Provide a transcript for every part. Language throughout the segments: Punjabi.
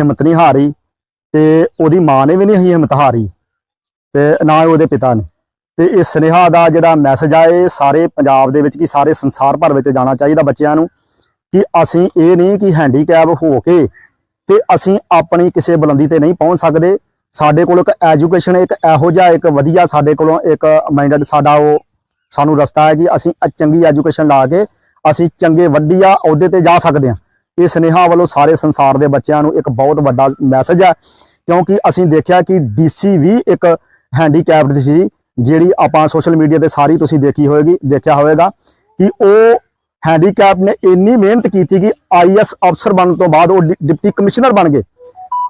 ਹਿੰਮਤ ਨਹੀਂ ਹਾਰੀ ਤੇ ਉਹਦੀ ਮਾਂ ਨੇ ਵੀ ਨਹੀਂ ਹਿੰਮਤ ਹਾਰੀ ਤੇ ਨਾ ਉਹਦੇ ਪਿਤਾ ਨੇ। ਤੇ ਇਹ ਸੁਨੇਹਾ ਦਾ ਜਿਹੜਾ ਮੈਸੇਜ ਆ, ਇਹ ਸਾਰੇ ਪੰਜਾਬ ਦੇ ਵਿੱਚ ਕੀ ਸਾਰੇ ਸੰਸਾਰ ਭਰ ਵਿੱਚ ਜਾਣਾ ਚਾਹੀਦਾ ਬੱਚਿਆਂ ਨੂੰ ਕਿ ਅਸੀਂ ਇਹ ਨਹੀਂ ਕਿ ਹੈਂਡੀਕੈਪ ਹੋ ਕੇ ਤੇ ਅਸੀਂ ਆਪਣੀ ਕਿਸੇ ਬੁਲੰਦੀ ਤੇ ਨਹੀਂ ਪਹੁੰਚ ਸਕਦੇ। ਸਾਡੇ ਕੋਲ ਇੱਕ ਐਜੂਕੇਸ਼ਨ ਇੱਕ ਇਹੋ ਜਿਹਾ, ਇੱਕ ਵਧੀਆ ਸਾਡੇ ਕੋਲੋਂ ਇੱਕ ਮਾਈਂਡਡ ਸਾਡਾ ਉਹ ਸਾਨੂੰ ਰਸਤਾ ਹੈ ਕਿ ਅਸੀਂ ਚੰਗੀ ਐਜੂਕੇਸ਼ਨ ਲਾ ਕੇ ਅਸੀਂ ਚੰਗੇ, ਵਧੀਆ ਅਹੁਦੇ ਤੇ ਜਾ ਸਕਦੇ ਹਾਂ। ਇਹ ਸੁਨੇਹਾ ਵੱਲੋਂ ਸਾਰੇ ਸੰਸਾਰ ਦੇ ਬੱਚਿਆਂ ਨੂੰ ਇੱਕ ਬਹੁਤ ਵੱਡਾ ਮੈਸੇਜ ਹੈ, ਕਿਉਂਕਿ ਅਸੀਂ ਦੇਖਿਆ ਕਿ ਡੀਸੀ ਵੀ ਇੱਕ ਹੈਂਡੀਕੈਪਡ ਸੀ, ਜਿਹੜੀ ਆਪਾਂ ਸੋਸ਼ਲ ਮੀਡੀਆ ਤੇ ਸਾਰੀ ਤੁਸੀਂ ਦੇਖੀ ਹੋਏਗੀ, ਦੇਖਿਆ ਹੋਵੇਗਾ ਕਿ ਉਹ ਹੈਂਡੀਕੈਪ ਨੇ ਇੰਨੀ ਮਿਹਨਤ ਕੀਤੀ ਕਿ ਆਈਐਸ ਅਫਸਰ ਬਣਨ ਤੋਂ ਬਾਅਦ ਉਹ ਡਿ- ਡਿਪਟੀ ਕਮਿਸ਼ਨਰ ਬਣ ਗਏ।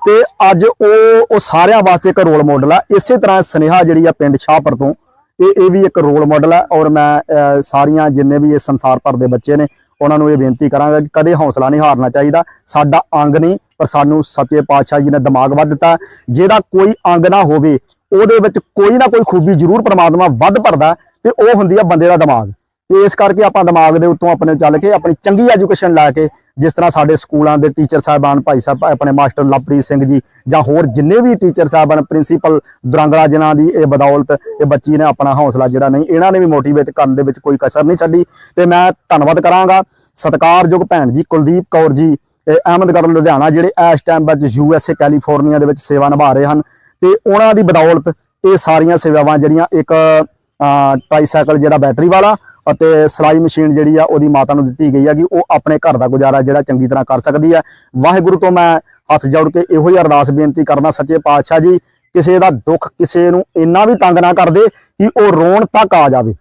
ਤੇ ਅੱਜ ਉਹ ਉਹ ਸਾਰਿਆਂ ਵਾਸਤੇ ਇੱਕ ਰੋਲ ਮਾਡਲ ਆ ਇਸੇ ਤਰ੍ਹਾਂ ਸੁਨੇਹਾ ਜਿਹੜੀ ਆ ਪਿੰਡ ਸ਼ਾਹਪੁਰ ਤੋਂ, ਇਹ ਇਹ ਵੀ ਇੱਕ ਰੋਲ ਮਾਡਲ ਹੈ ਔਰ ਮੈਂ ਸਾਰੀਆਂ ਜਿੰਨੇ ਵੀ ਇਹ ਸੰਸਾਰ ਭਰ ਦੇ ਬੱਚੇ ਨੇ ਉਹਨਾਂ ਨੂੰ ਇਹ ਬੇਨਤੀ ਕਰਾਂਗਾ ਕਿ ਕਦੇ ਹੌਸਲਾ ਨਹੀਂ ਹਾਰਨਾ ਚਾਹੀਦਾ। ਸਾਡਾ ਅੰਗ ਨਹੀਂ, ਪਰ ਸਾਨੂੰ ਸੱਚੇ ਪਾਤਸ਼ਾਹ ਜੀ ਨੇ ਦਿਮਾਗ ਵੱਧ ਦਿੱਤਾ। ਜਿਹਦਾ ਕੋਈ ਅੰਗ ਨਾ ਹੋਵੇ, ਉਹਦੇ ਵਿੱਚ ਕੋਈ ਨਾ ਕੋਈ ਖੂਬੀ ਜ਼ਰੂਰ ਪ੍ਰਮਾਤਮਾ ਵੱਧ ਭਰਦਾ ਤੇ ਉਹ ਹੁੰਦੀ ਆ ਬੰਦੇ ਦਾ ਦਿਮਾਗ। ਤੇ ਇਸ ਕਰਕੇ ਆਪਾਂ ਦਿਮਾਗ ਦੇ ਉੱਤੋਂ ਆਪਣੇ ਚੱਲ ਕੇ ਆਪਣੀ ਚੰਗੀ ਐਜੂਕੇਸ਼ਨ ਲੈ ਕੇ ਜਿਸ ਤਰ੍ਹਾਂ ਸਾਡੇ ਸਕੂਲਾਂ ਦੇ ਟੀਚਰ ਸਾਹਿਬਾਨ ਭਾਈ ਸਾਹਿਬ, ਆਪਣੇ ਮਾਸਟਰ ਲਵਪ੍ਰੀਤ ਸਿੰਘ ਜੀ ਜਾਂ ਹੋਰ ਜਿੰਨੇ ਵੀ ਟੀਚਰ ਸਾਹਿਬਾਨ, ਪ੍ਰਿੰਸੀਪਲ ਦੁਰੰਗਲਾ ਜਿਨ੍ਹਾਂ ਦੀ ਇਹ ਬਦੌਲਤ ਇਹ ਬੱਚੀ ਨੇ ਆਪਣਾ ਹੌਸਲਾ ਜਿਹੜਾ ਨਹੀਂ, ਇਹਨਾਂ ਨੇ ਵੀ ਮੋਟੀਵੇਟ ਕਰਨ ਦੇ ਵਿੱਚ ਕੋਈ ਕਸਰ ਨਹੀਂ ਛੱਡੀ ਤੇ ਮੈਂ ਧੰਨਵਾਦ ਕਰਾਂਗਾ ਸਤਿਕਾਰਯੋਗ ਭੈਣ ਜੀ ਕੁਲਦੀਪ ਕੌਰ ਜੀ, ਇਹ ਅਹਿਮਦਗੜ੍ਹ ਲੁਧਿਆਣਾ, ਜਿਹੜੇ ਇਸ ਟਾਈਮ ਵਿੱਚ ਯੂ ਐੱਸ ਏ ਕੈਲੀਫੋਰਨੀਆ ਦੇ ਵਿੱਚ ਸੇਵਾ ਨਿਭਾ ਰਹੇ ਹਨ ਤੇ ਉਹਨਾਂ ਦੀ ਬਦੌਲਤ ਇਹ ਸਾਰੀਆਂ ਸੇਵਾਵਾਂ ਜਿਹੜੀਆਂ ਇੱਕ ਟ੍ਰਾਈਸਾਈਕਲ ਜਿਹੜਾ ਬੈਟਰੀ ਵਾਲਾ ਅਤੇ ਸਲਾਈ ਮਸ਼ੀਨ ਜਿਹੜੀ ਆ, ਉਹਦੀ ਮਾਤਾ ਨੂੰ ਦਿੱਤੀ ਗਈ ਆ ਕਿ ਉਹ ਆਪਣੇ ਘਰ ਦਾ ਗੁਜ਼ਾਰਾ ਜਿਹੜਾ ਚੰਗੀ ਤਰ੍ਹਾਂ ਕਰ ਸਕਦੀ ਹੈ ਵਾਹਿਗੁਰੂ ਤੋਂ ਮੈਂ ਹੱਥ ਜੋੜ ਕੇ ਇਹੋ ਹੀ ਅਰਦਾਸ ਬੇਨਤੀ ਕਰਨਾ ਸੱਚੇ ਪਾਤਸ਼ਾਹ ਜੀ, ਕਿਸੇ ਦਾ ਦੁੱਖ ਕਿਸੇ ਨੂੰ ਇੰਨਾ ਵੀ ਤੰਗ ਨਾ ਕਰਦੇ ਕਿ ਉਹ ਰੋਣ ਤੱਕ ਆ ਜਾਵੇ।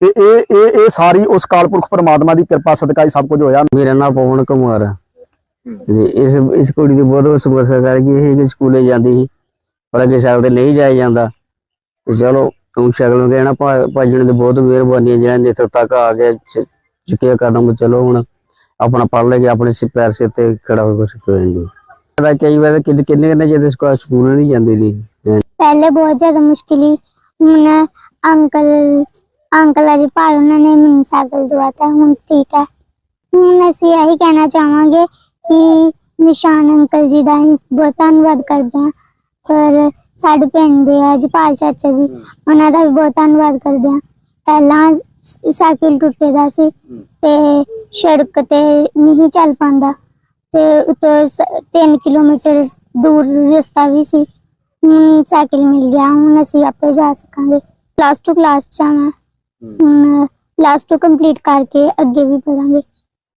ਤੇ ਇਹ ਇਹ ਇਹ ਸਾਰੀ ਉਸ ਕਾਲਪੁਰਖ ਪਰਮਾਤਮਾ ਦੀ ਕਿਰਪਾ, ਸਦਕਾ ਹੀ ਸਭ ਕੁਝ ਹੋਇਆ। ਮੇਰਾ ਨਾਮ ਪਵਨ ਕੁਮਾਰ ਹੈ ਇਸ ਇਸ ਕੁੜੀ ਦੀ ਬਹੁਤ ਸਮੱਸਿਆ ਕਰਕੇ ਇਹ ਕਿ ਸਕੂਲੇ ਜਾਂਦੀ ਸੀ, ਪਰ ਅੱਗੇ ਸਾਲ ਤੇ ਨਹੀਂ ਜਾਇਆ ਜਾਂਦਾ। ਤੇ ਚਲੋ ਤੂੰ ਸ਼ਕਲ ਨੂੰ ਕਹਿਣਾ ਭਾਜਣ ਦੀ ਬਹੁਤ ਮਿਹਰਬਾਨੀ ਜਿਹੜਾ ਨਿੱਤ ਤੱਕ ਆ ਕੇ ਚੁੱਕਿਆ ਕਦਮ ਚਲੋ ਹੁਣ ਆਪਣਾ ਪੜ ਲੈ ਕੇ ਆਪਣੇ ਸਿ- ਪੈਰ ਸਿਰ ਤੇ ਖੜਾ ਹੋ ਕੁਛ ਕੋਈ ਨਹੀਂ ਕਈ ਵਾਰ ਕਿੰਨੇ ਕਿੰਨੇ ਕਿੰਨੇ ਸਕੂਲ ਨਹੀਂ ਜਾਂਦੀ ਲਈ ਪਹਿਲੇ ਬਹੁਤ ਜ਼ਿਆਦਾ ਮੁਸ਼ਕਿਲ ਹੁਣ ਅੰਕਲ ਅੰਕਲ ਅਜੀ ਭਾਲ ਉਹਨਾਂ ਨੇ ਮੈਨੂੰ ਸਾਈਕਲ ਦਵਾਤਾ, ਹੁਣ ਠੀਕ ਹੈ ਹੁਣ ਅਸੀਂ ਇਹੀ ਕਹਿਣਾ ਚਾਹਾਂਗੇ ਕਿ ਨਿਸ਼ਾਨ ਅੰਕਲ ਜੀ ਦਾ ਬਹੁਤ ਧੰਨਵਾਦ ਕਰਦੇ ਹਾਂ। ਪਰ ਸਾਡੇ ਪਿੰਡ ਦੇ ਆ ਜਪਾਲ ਚਾਚਾ ਜੀ। ਉਹਨਾਂ ਦਾ ਵੀ ਬਹੁਤ ਧੰਨਵਾਦ ਕਰਦੇ ਹਾਂ ਪਹਿਲਾਂ ਸ- ਸਾਈਕਲ ਟੁੱਟੇ ਦਾ ਸੀ ਤੇ ਸੜਕ ਤੇ ਨਹੀਂ ਚੱਲ ਪਾਉਂਦਾ ਤੇ ਉਤੋਂ 3 ਕਿਲੋਮੀਟਰ ਦੂਰ ਰਸਤਾ ਵੀ ਸੀ। ਹੁਣ ਸਾਈਕਲ ਮਿਲ ਗਿਆ। ਹੁਣ ਅਸੀਂ ਆਪੇ ਜਾ ਸਕਾਂਗੇ। ਪਲੱਸ 2 ਕਲਾਸ ਚ ਆ ਮੈਂ ਹੁਣ ਪਲੱਸ 2 ਕੰਪਲੀਟ ਕਰਕੇ ਅੱਗੇ ਵੀ ਪੜਾਂਗੇ